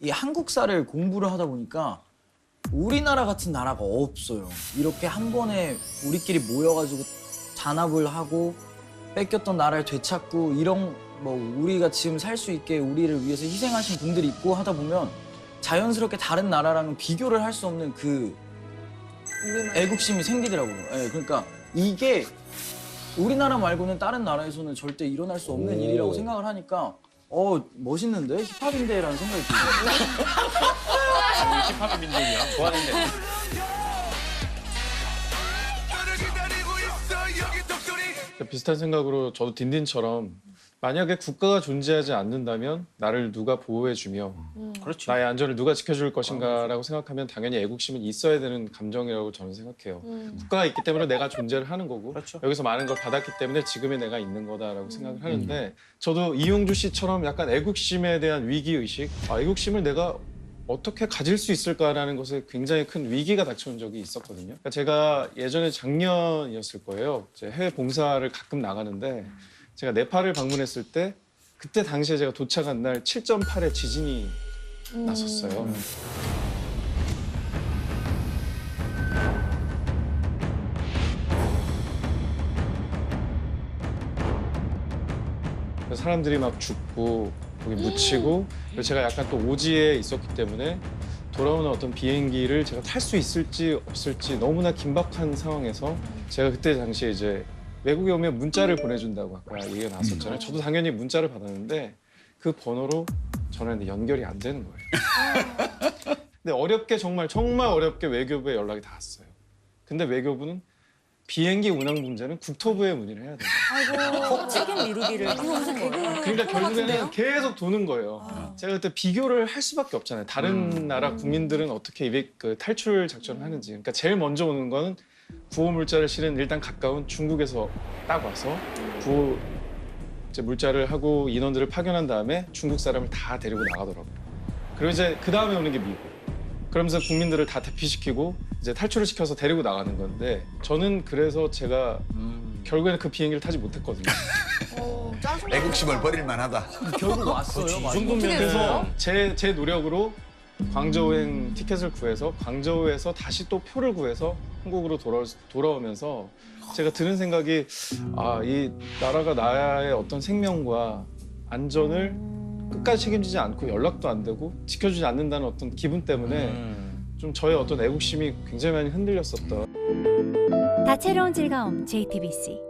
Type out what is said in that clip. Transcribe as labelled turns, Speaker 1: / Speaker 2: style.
Speaker 1: 이 한국사를 공부를 하다 보니까 우리나라 같은 나라가 없어요. 이렇게 한 번에 우리끼리 모여가지고 단합을 하고 뺏겼던 나라를 되찾고 이런 뭐 우리가 지금 살 수 있게 우리를 위해서 희생하신 분들이 있고 하다 보면 자연스럽게 다른 나라랑은 비교를 할 수 없는 그 애국심이 생기더라고요. 예, 그러니까 이게 우리나라 말고는 다른 나라에서는 절대 일어날 수 없는 일이라고 생각을 하니까 어 멋있는데 힙합인데라는 생각이 들어요.
Speaker 2: 힙합 민족이야. 좋아하는데. 비슷한 생각으로 저도 딘딘처럼 만약에 국가가 존재하지 않는다면 나를 누가 보호해주며
Speaker 1: 그렇죠.
Speaker 2: 나의 안전을 누가 지켜줄 것인가라고 생각하면 당연히 애국심은 있어야 되는 감정이라고 저는 생각해요. 국가가 있기 때문에 내가 존재를 하는 거고
Speaker 1: 그렇죠.
Speaker 2: 여기서 많은 걸 받았기 때문에 지금의 내가 있는 거다라고 생각을 하는데 저도 이용주 씨처럼 약간 애국심에 대한 위기 의식, 아, 애국심을 내가 어떻게 가질 수 있을까라는 것에 굉장히 큰 위기가 닥쳐온 적이 있었거든요. 그러니까 제가 예전에 작년이었을 거예요. 이제 해외 봉사를 가끔 나가는데 제가 네팔을 방문했을 때 그때 당시에 제가 도착한 날 7.8의 지진이 났었어요. 그래서 사람들이 막 죽고 거기 묻히고 그리고 제가 약간 또 오지에 있었기 때문에 돌아오는 어떤 비행기를 제가 탈 수 있을지 없을지 너무나 긴박한 상황에서 제가 그때 당시에 이제 외국에 오면 문자를 보내준다고 아까 얘기가 나왔었잖아요. 저도 당연히 문자를 받았는데 그 번호로 전화했는데 연결이 안 되는 거예요. 근데 어렵게 정말 정말 어렵게 외교부에 연락이 닿았어요. 근데 외교부는 비행기 운항 문제는 국토부에 문의를 해야 돼요.
Speaker 3: 책임 미루기를 하는 거예요.
Speaker 2: 그러니까 결국에는 계속 도는 거예요. 제가 그때 비교를 할 수밖에 없잖아요. 다른 나라 국민들은 어떻게 이백- 그 탈출 작전을 하는지. 그러니까 제일 먼저 오는 거는 구호 물자를 실은 일단 가까운 중국에서 딱 와서 구호 이제 물자를 하고 인원들을 파견한 다음에 중국 사람을 다 데리고 나가더라고요. 그리고 이제 그 다음에 오는 게 미국. 그러면서 국민들을 다 대피시키고 이제 탈출을 시켜서 데리고 나가는 건데 저는 그래서 제가 결국에는 그 비행기를 타지 못했거든요.
Speaker 4: 애국심을 버릴 만하다.
Speaker 1: 결국 왔어요.
Speaker 2: 이. 정도면 그래서 제, 제 노력으로 광저우행 티켓을 구해서 광저우에서 다시 또 표를 구해서 한국으로 돌아, 돌아오면서 제가 드는 생각이 아, 이 나라가 나의 어떤 생명과 안전을 끝까지 책임지지 않고 연락도 안 되고 지켜주지 않는다는 어떤 기분 때문에 좀 저의 어떤 애국심이 굉장히 많이 흔들렸었던
Speaker 5: 다채로운 즐거움 JTBC